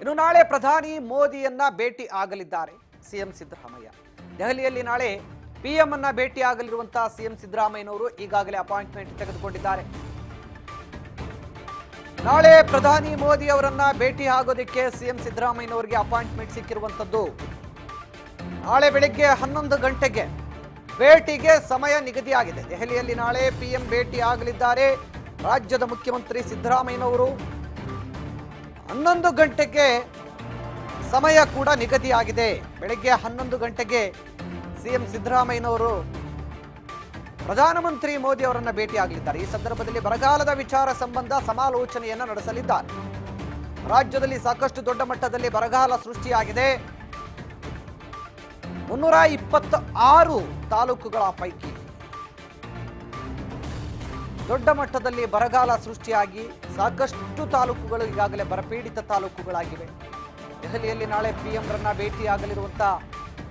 ಇನ್ನು ನಾಳೆ ಪ್ರಧಾನಿ ಮೋದಿಯನ್ನ ಭೇಟಿ ಆಗಲಿದ್ದಾರೆ. ಸಿಎಂ ಸಿದ್ದರಾಮಯ್ಯ. ದೆಹಲಿಯಲ್ಲಿ ನಾಳೆ ಪಿಎಂ ಅನ್ನ ಭೇಟಿ ಆಗಲಿರುವಂತಹ ಸಿಎಂ ಸಿದ್ದರಾಮಯ್ಯನವರು ಈಗಾಗಲೇ ಅಪಾಯಿಂಟ್ಮೆಂಟ್ ತೆಗೆದುಕೊಂಡಿದ್ದಾರೆ. ನಾಳೆ ಪ್ರಧಾನಿ ಮೋದಿ ಅವರನ್ನ ಭೇಟಿ ಆಗೋದಕ್ಕೆ ಸಿಎಂ ಸಿದ್ದರಾಮಯ್ಯನವರಿಗೆ ಅಪಾಯಿಂಟ್ಮೆಂಟ್ ಸಿಕ್ಕಿರುವಂತದ್ದು. ನಾಳೆ ಬೆಳಿಗ್ಗೆ ಹನ್ನೊಂದು ಗಂಟೆಗೆ ಭೇಟಿಗೆ ಸಮಯ ನಿಗದಿಯಾಗಿದೆ. ದೆಹಲಿಯಲ್ಲಿ ನಾಳೆ ಪಿಎಂ ಭೇಟಿ ಆಗಲಿದ್ದಾರೆ. ರಾಜ್ಯದ ಮುಖ್ಯಮಂತ್ರಿ ಸಿದ್ದರಾಮಯ್ಯನವರು. ಹನ್ನೊಂದು ಗಂಟೆಗೆ ಸಮಯ ಕೂಡ ನಿಗದಿಯಾಗಿದೆ. ಬೆಳಗ್ಗೆ ಹನ್ನೊಂದು ಗಂಟೆಗೆ ಸಿಎಂ ಸಿದ್ದರಾಮಯ್ಯನವರು ಪ್ರಧಾನಮಂತ್ರಿ ಮೋದಿ ಅವರನ್ನು ಭೇಟಿಯಾಗಲಿದ್ದಾರೆ. ಈ ಸಂದರ್ಭದಲ್ಲಿ ಬರಗಾಲದ ವಿಚಾರ ಸಂಬಂಧ ಸಮಾಲೋಚನೆಯನ್ನು ನಡೆಸಲಿದ್ದಾರೆ. ರಾಜ್ಯದಲ್ಲಿ ಸಾಕಷ್ಟು ದೊಡ್ಡ ಮಟ್ಟದಲ್ಲಿ ಬರಗಾಲ ಸೃಷ್ಟಿಯಾಗಿದೆ. ಮುನ್ನೂರ ಇಪ್ಪತ್ತ ಆರು ತಾಲೂಕುಗಳ ಪೈಕಿ ದೊಡ್ಡ ಮಟ್ಟದಲ್ಲಿ ಬರಗಾಲ ಸೃಷ್ಟಿಯಾಗಿ ಸಾಕಷ್ಟು ತಾಲೂಕುಗಳು ಈಗಾಗಲೇ ಬರಪೀಡಿತ ತಾಲೂಕುಗಳಾಗಿವೆ. ದೆಹಲಿಯಲ್ಲಿ ನಾಳೆ ಪಿಎಂರನ್ನ ಭೇಟಿಯಾಗಲಿರುವಂತಹ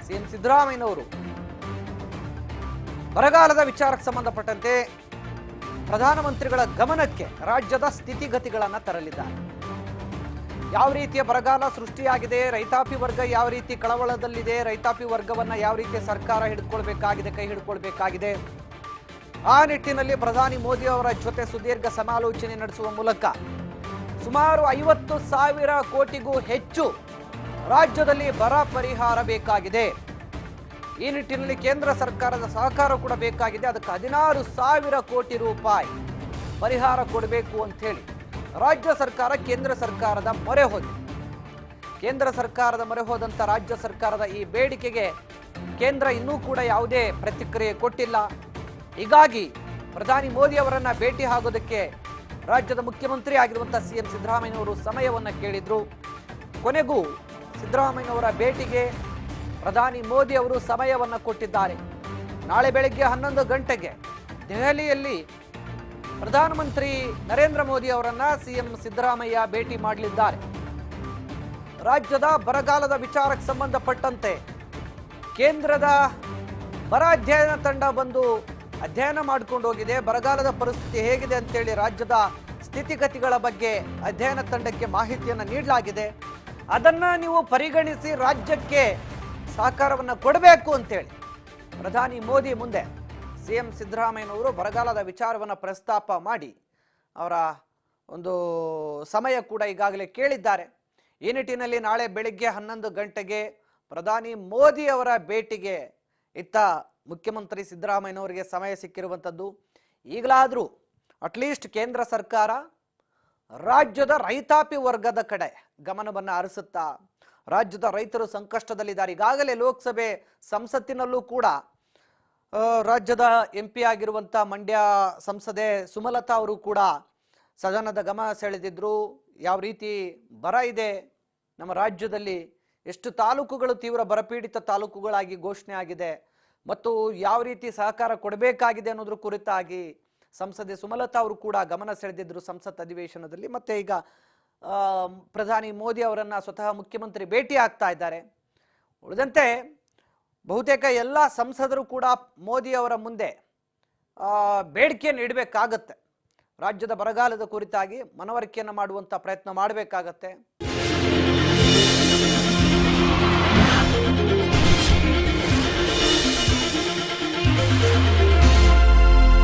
ಸಿಎಂ ಸಿದ್ದರಾಮಯ್ಯನವರು. ಬರಗಾಲದ ವಿಚಾರಕ್ಕೆ ಸಂಬಂಧಪಟ್ಟಂತೆ ಪ್ರಧಾನಮಂತ್ರಿಗಳ ಗಮನಕ್ಕೆ ರಾಜ್ಯದ ಸ್ಥಿತಿಗತಿಗಳನ್ನು ತರಲಿದ್ದಾರೆ. ಯಾವ ರೀತಿಯ ಬರಗಾಲ ಸೃಷ್ಟಿಯಾಗಿದೆ, ರೈತಾಪಿ ವರ್ಗ ಯಾವ ರೀತಿ ಕಳವಳದಲ್ಲಿದೆ, ರೈತಾಪಿ ವರ್ಗವನ್ನು ಯಾವ ರೀತಿ ಸರ್ಕಾರ ಹಿಡ್ಕೊಳ್ಬೇಕಾಗಿದೆ, ಕೈ ಹಿಡ್ಕೊಳ್ಬೇಕಾಗಿದೆ ಆ ನಿಟ್ಟಿನಲ್ಲಿ ಪ್ರಧಾನಿ ಮೋದಿ ಅವರ ಜೊತೆ ಸುದೀರ್ಘ ಸಮಾಲೋಚನೆ ನಡೆಸುವ ಮೂಲಕ ಸುಮಾರು ಐವತ್ತು ಸಾವಿರ ಕೋಟಿಗೂ ಹೆಚ್ಚು ರಾಜ್ಯದಲ್ಲಿ ಬರ ಪರಿಹಾರ ಬೇಕಾಗಿದೆ. ಈ ನಿಟ್ಟಿನಲ್ಲಿ ಕೇಂದ್ರ ಸರ್ಕಾರದ ಸಹಕಾರ ಕೂಡ ಬೇಕಾಗಿದೆ. ಅದಕ್ಕೆ ಹದಿನಾರು ಸಾವಿರ ಕೋಟಿ ರೂಪಾಯಿ ಪರಿಹಾರ ಕೊಡಬೇಕು ಅಂತ ಹೇಳಿ ರಾಜ್ಯ ಸರ್ಕಾರ, ಕೇಂದ್ರ ಸರ್ಕಾರದ ಮೊರೆ ಹೋದ ಕೇಂದ್ರ ಸರ್ಕಾರದ ಮೊರೆ ಹೋದಂಥ ರಾಜ್ಯ ಸರ್ಕಾರದ ಈ ಬೇಡಿಕೆಗೆ ಕೇಂದ್ರ ಇನ್ನೂ ಕೂಡ ಯಾವುದೇ ಪ್ರತಿಕ್ರಿಯೆ ಕೊಟ್ಟಿಲ್ಲ. ಹೀಗಾಗಿ ಪ್ರಧಾನಿ ಮೋದಿ ಅವರನ್ನ ಭೇಟಿ ಆಗೋದಕ್ಕೆ ರಾಜ್ಯದ ಮುಖ್ಯಮಂತ್ರಿ ಆಗಿರುವಂಥ ಸಿ ಎಂ ಸಿದ್ದರಾಮಯ್ಯನವರು ಸಮಯವನ್ನು ಕೇಳಿದ್ರು. ಕೊನೆಗೂ ಸಿದ್ದರಾಮಯ್ಯನವರ ಭೇಟಿಗೆ ಪ್ರಧಾನಿ ಮೋದಿ ಅವರು ಸಮಯವನ್ನು ಕೊಟ್ಟಿದ್ದಾರೆ. ನಾಳೆ ಬೆಳಗ್ಗೆ ಹನ್ನೊಂದು ಗಂಟೆಗೆ ದೆಹಲಿಯಲ್ಲಿ ಪ್ರಧಾನಮಂತ್ರಿ ನರೇಂದ್ರ ಮೋದಿ ಅವರನ್ನ ಸಿಎಂ ಸಿದ್ದರಾಮಯ್ಯ ಭೇಟಿ ಮಾಡಲಿದ್ದಾರೆ. ರಾಜ್ಯದ ಬರಗಾಲದ ವಿಚಾರಕ್ಕೆ ಸಂಬಂಧಪಟ್ಟಂತೆ ಕೇಂದ್ರದ ಬರ ಅಧ್ಯಯನ ತಂಡ ಬಂದು ಅಧ್ಯಯನ ಮಾಡಿಕೊಂಡು ಹೋಗಿದೆ. ಬರಗಾಲದ ಪರಿಸ್ಥಿತಿ ಹೇಗಿದೆ ಅಂತೇಳಿ ರಾಜ್ಯದ ಸ್ಥಿತಿಗತಿಗಳ ಬಗ್ಗೆ ಅಧ್ಯಯನ ತಂಡಕ್ಕೆ ಮಾಹಿತಿಯನ್ನು ನೀಡಲಾಗಿದೆ. ಅದನ್ನ ನೀವು ಪರಿಗಣಿಸಿ ರಾಜ್ಯಕ್ಕೆ ಸಹಕಾರವನ್ನು ಕೊಡಬೇಕು ಅಂತೇಳಿ. ಪ್ರಧಾನಿ ಮೋದಿ ಮುಂದೆ ಸಿಎಂ ಸಿದ್ದರಾಮಯ್ಯನವರು ಬರಗಾಲದ ವಿಚಾರವನ್ನು ಪ್ರಸ್ತಾಪ ಮಾಡಿ ಅವರ ಒಂದು ಸಮಯ ಕೂಡ ಈಗಾಗಲೇ ಕೇಳಿದ್ದಾರೆ. ಈ ನಿಟ್ಟಿನಲ್ಲಿ ನಾಳೆ ಬೆಳಿಗ್ಗೆ ಹನ್ನೊಂದು ಗಂಟೆಗೆ ಪ್ರಧಾನಿ ಮೋದಿ ಅವರ ಭೇಟಿಗೆ ಇತ್ತ ಮುಖ್ಯಮಂತ್ರಿ ಸಿದ್ದರಾಮಯ್ಯನವರಿಗೆ ಸಮಯ ಸಿಕ್ಕಿರುವಂಥದ್ದು, ಈಗಲಾದರೂ ಅಟ್ಲೀಸ್ಟ್ ಕೇಂದ್ರ ಸರ್ಕಾರ ರಾಜ್ಯದ ರೈತಾಪಿ ವರ್ಗದ ಕಡೆ ಗಮನವನ್ನು ಹರಿಸುತ್ತಾ, ರಾಜ್ಯದ ರೈತರು ಸಂಕಷ್ಟದಲ್ಲಿದ್ದಾರೆ. ಈಗಾಗಲೇ ಲೋಕಸಭೆ ಸಂಸತ್ತಿನಲ್ಲೂ ಕೂಡ ರಾಜ್ಯದ ಎಂ ಪಿ ಆಗಿರುವಂಥ ಮಂಡ್ಯ ಸಂಸದೆ ಸುಮಲತಾ ಅವರು ಕೂಡ ಸದನದ ಗಮನ ಸೆಳೆದಿದ್ರು. ಯಾವ ರೀತಿ ಬರ ಇದೆ? ನಮ್ಮ ರಾಜ್ಯದಲ್ಲಿ ಎಷ್ಟು ತಾಲೂಕುಗಳು ತೀವ್ರ ಬರಪೀಡಿತ ತಾಲೂಕುಗಳಾಗಿ ಘೋಷಣೆ ಆಗಿದೆ. ಮತ್ತು ಯಾವ ರೀತಿ ಸಹಕಾರ ಕೊಡಬೇಕಾಗಿದೆ ಅನ್ನೋದ್ರ ಕುರಿತಾಗಿ ಸಂಸದೆ ಸುಮಲತಾ ಅವರು ಕೂಡ ಗಮನ ಸೆಳೆದಿದ್ದರು ಸಂಸತ್ ಅಧಿವೇಶನದಲ್ಲಿ. ಮತ್ತೆ ಈಗ ಪ್ರಧಾನಿ ಮೋದಿ ಅವರನ್ನು ಸ್ವತಃ ಮುಖ್ಯಮಂತ್ರಿ ಭೇಟಿ ಆಗ್ತಾ ಇದ್ದಾರೆ. ಉಳಿದಂತೆ ಬಹುತೇಕ ಎಲ್ಲ ಸಂಸದರು ಕೂಡ ಮೋದಿ ಅವರ ಮುಂದೆ ಬೇಡಿಕೆಯನ್ನು ಇಡಬೇಕಾಗತ್ತೆ ರಾಜ್ಯದ ಬರಗಾಲದ ಕುರಿತಾಗಿ ಮನವರಿಕೆಯನ್ನು ಮಾಡುವಂಥ ಪ್ರಯತ್ನ ಮಾಡಬೇಕಾಗತ್ತೆ.